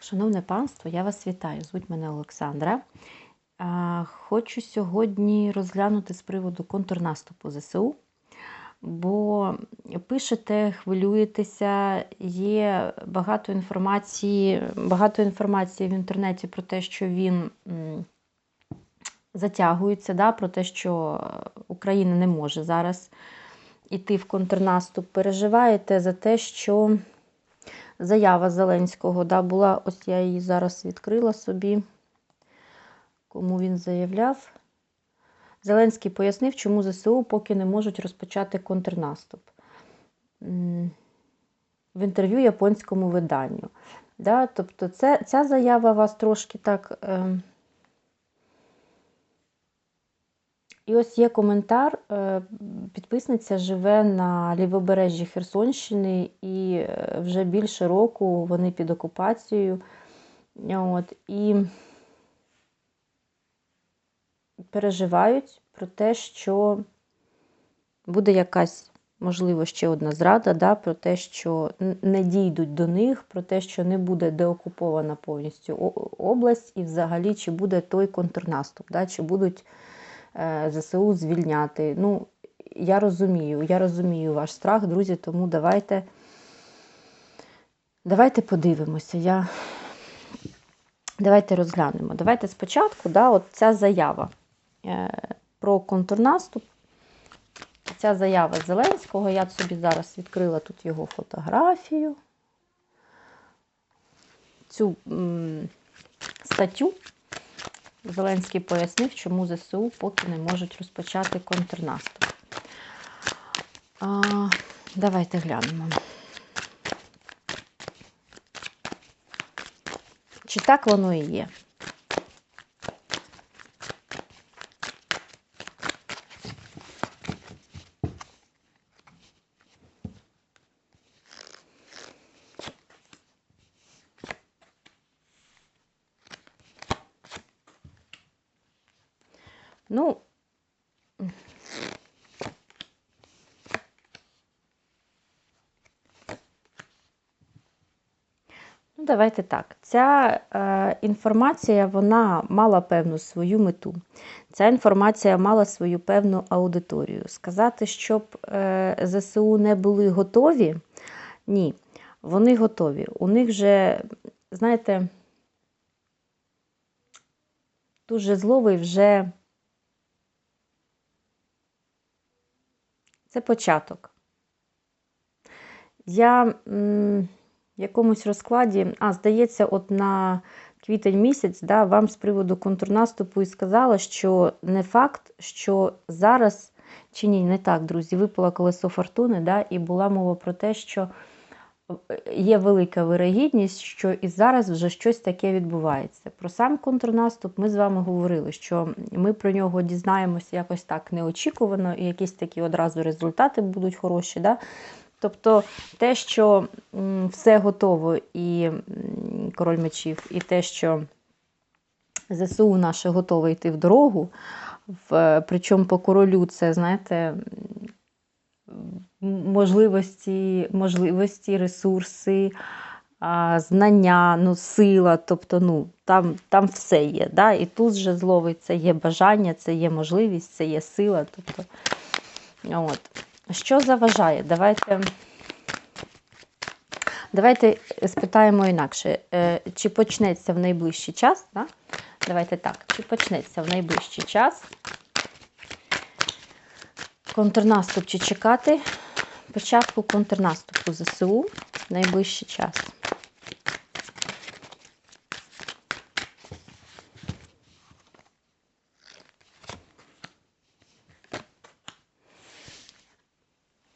Шановне панство, я вас вітаю. Звуть мене Олександра. Хочу сьогодні розглянути з приводу контрнаступу ЗСУ, бо пишете, хвилюєтеся, є багато інформації, багато інформації в інтернеті про те, що він затягується, да, про те, що Україна не може зараз іти в контрнаступ. Переживаєте за те, що заява Зеленського да, була, ось я її зараз відкрила собі, кому він заявляв. Зеленський пояснив, чому ЗСУ поки не можуть розпочати контрнаступ. В інтерв'ю японському виданню. Да, тобто це, ця заява вас трошки так. Е... І ось є коментар. е, Підписниця живе на лівобережжі Херсонщини, і е, вже більше року вони під окупацією. От, і переживають про те, що буде якась, можливо, ще одна зрада, да, про те, що не дійдуть до них, про те, що не буде деокупована повністю область, і взагалі, чи буде той контрнаступ, да, чи будуть ЗСУ звільняти. Ну, я розумію, я розумію ваш страх, друзі, тому давайте, давайте подивимося. Я... Давайте розглянемо. Давайте спочатку, да, от ця заява е, про контрнаступ. Ця заява Зеленського. Я собі зараз відкрила тут його фотографію. Цю м, статтю Зеленський пояснив, чому ЗСУ поки не можуть розпочати контрнаступ. А, давайте глянемо. Чи так воно і є? Ну, Ну, давайте так. Ця е, інформація вона мала певну свою мету. Ця інформація мала свою певну аудиторію. Сказати, щоб е, ЗСУ не були готові, ні, вони готові. У них вже, знаєте, дуже зловий вже це початок. Я. В якомусь розкладі, а, здається, от на квітень місяць да, вам з приводу контрнаступу і сказала, що не факт, що зараз, чи ні, не так, друзі, випало колесо фортуни, да, і була мова про те, що є велика вирогідність, що і зараз вже щось таке відбувається. Про сам контрнаступ ми з вами говорили, що ми про нього дізнаємося якось так неочікувано, і якісь такі одразу результати будуть хороші. Да? Тобто те, що все готово, і король мечів, і те, що ЗСУ наше готове йти в дорогу, в, причому по королю це, знаєте, можливості, можливості ресурси, знання, ну, сила, тобто ну, там, там все є. Да? І тут же зловить це є бажання, це є можливість, це є сила. Тобто, от. Що заважає? Давайте давайте спитаємо інакше. Е, Чи почнеться в найближчий час? Да? Давайте так, чи почнеться в найближчий час контрнаступ чи чекати початку контрнаступу ЗСУ в найближчий час?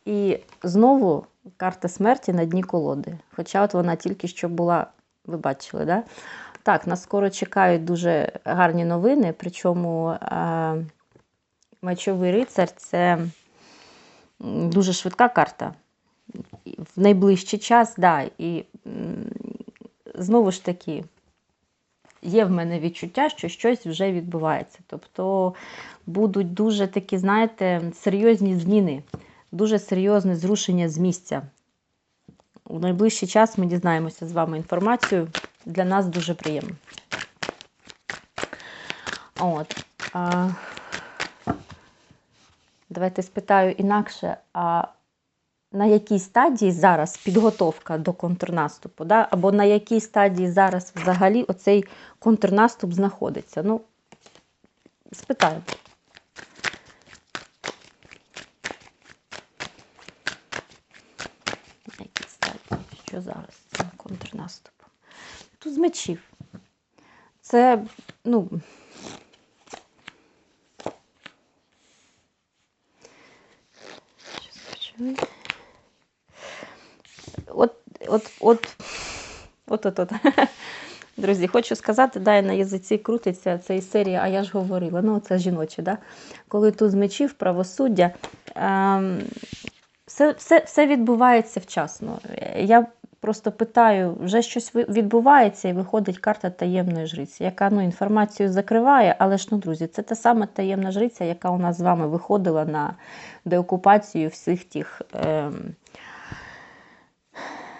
І знову карта смерті на дні колоди. Хоча от вона тільки що була, ви бачили, да? Так, нас скоро чекають дуже гарні новини, причому е, мечовий рицар це дуже швидка карта. В найближчий час, да, і знову ж таки, є в мене відчуття, що щось вже відбувається. Тобто будуть дуже такі, знаєте, серйозні зміни дуже серйозне зрушення з місця. У найближчий час ми дізнаємося з вами інформацію для нас дуже приємно. От. Давайте спитаю інакше, а на якій стадії зараз підготовка до контрнаступу, да? або на якій стадії зараз взагалі оцей контрнаступ знаходиться? Ну, спитаю. На якій стадії? Що зараз з контрнаступом? Тут з мечів. Це, ну. От, от, от, от, от. Друзі, хочу сказати, дай на язиці крутиться із серії, а я ж говорила. Ну, це жіноче, да? коли тут з мечів правосуддя. Ем, все, все, все відбувається вчасно. Я просто питаю, вже щось відбувається, і виходить карта таємної жриці, яка ну, інформацію закриває, але ж, ну, друзі, це та сама таємна жриця, яка у нас з вами виходила на деокупацію всіх тих. Ем,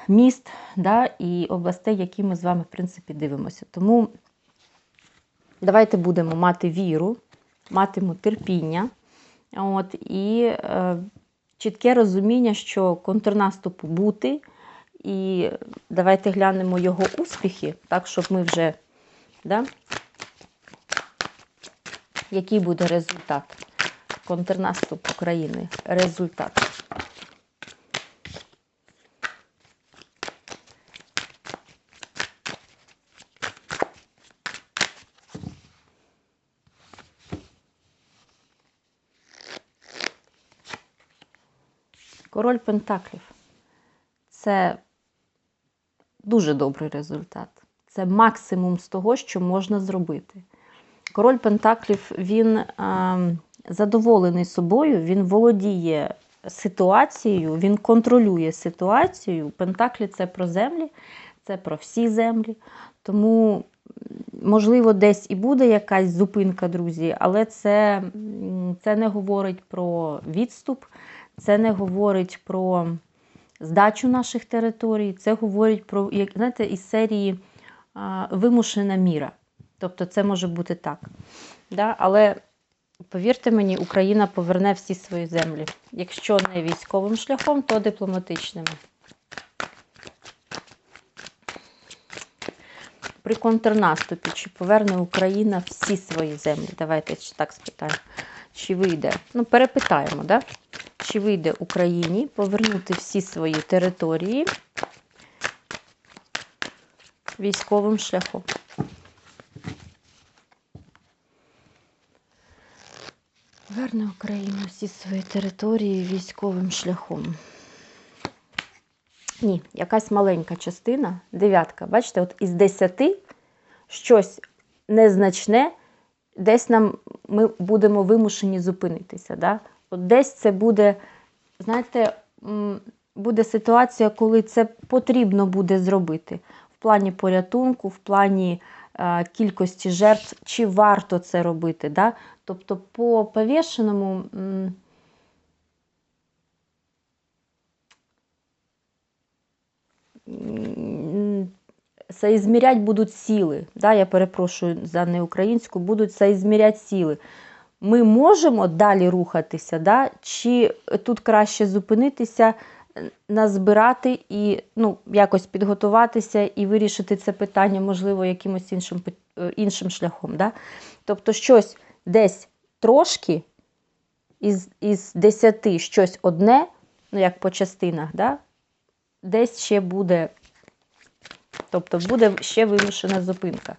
міст да, і областей, які ми з вами, в принципі, дивимося. Тому давайте будемо мати віру, матиму терпіння от, і е, чітке розуміння, що контрнаступу бути. І давайте глянемо його успіхи, так, щоб ми вже. Да? Який буде результат? Контрнаступ України. Результат. Король Пентаклів. Це дуже добрий результат. Це максимум з того, що можна зробити. Король Пентаклів він е, задоволений собою, він володіє ситуацією, він контролює ситуацію. Пентаклі це про землі, це про всі землі. Тому, можливо, десь і буде якась зупинка, друзі, але це, це не говорить про відступ, це не говорить про здачу наших територій, це говорить про, як знаєте, із серії а, вимушена міра. Тобто це може бути так. Да? Але повірте мені, Україна поверне всі свої землі. Якщо не військовим шляхом, то дипломатичним. При контрнаступі, чи поверне Україна всі свої землі? Давайте так спитаємо. Чи вийде? Ну, перепитаємо, да? Чи вийде Україні повернути всі свої території військовим шляхом? Верне Україна всі свої території військовим шляхом. Ні, якась маленька частина, дев'ятка. Бачите, от із десяти щось незначне, десь нам ми будемо вимушені зупинитися. Да? От десь це буде, знаєте, буде ситуація, коли це потрібно буде зробити в плані порятунку, в плані е, кількості жертв, чи варто це робити. Да? Тобто, по повішеному. соізмірять будуть сили. Да, я перепрошую за неукраїнську, будуть соізмірять сили. Ми можемо далі рухатися, да, чи тут краще зупинитися, назбирати і ну, якось підготуватися і вирішити це питання, можливо, якимось іншим, е, іншим шляхом. Да? Тобто щось десь трошки із, із десяти щось одне, ну як по частинах, да? десь ще буде Тобто буде ще вимушена зупинка.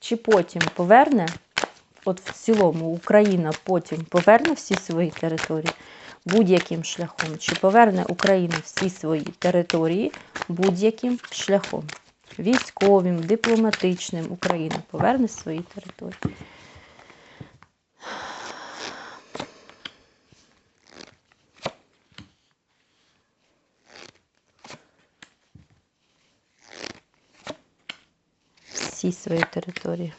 Чи потім поверне, от в цілому Україна потім поверне всі свої території будь-яким шляхом, чи поверне Україна всі свої території будь-яким шляхом. Військовим, дипломатичним Україна поверне свої території. всі свої території.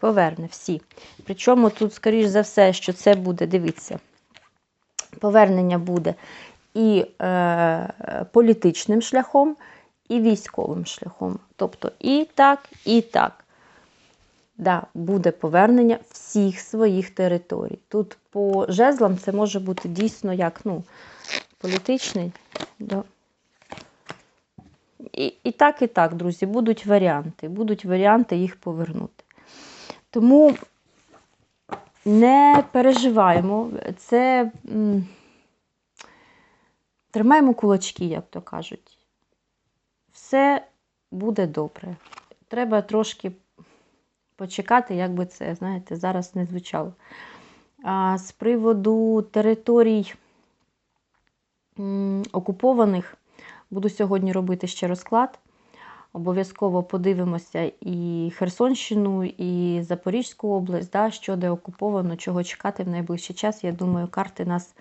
Поверне всі. Причому тут, скоріш за все, що це буде, дивіться, повернення буде і е, політичним шляхом, і військовим шляхом. Тобто і так, і так. Да, буде повернення всіх своїх територій. Тут по жезлам це може бути дійсно як ну, політичний. Да. І, і так, і так, друзі, будуть варіанти. Будуть варіанти їх повернути. Тому не переживаємо. Це тримаємо кулачки, як то кажуть. Все буде добре. Треба трошки почекати, як би це, знаєте, зараз не звучало. А з приводу територій окупованих, буду сьогодні робити ще розклад. Обов'язково подивимося і Херсонщину, і Запорізьку область, да, що де окуповано, чого чекати в найближчий час. Я думаю, карти нас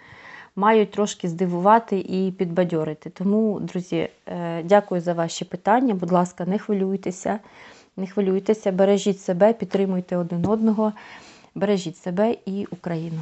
мають трошки здивувати і підбадьорити. Тому, друзі, е, дякую за ваші питання. Будь ласка, не хвилюйтеся, не хвилюйтеся, бережіть себе, підтримуйте один одного, бережіть себе і Україну.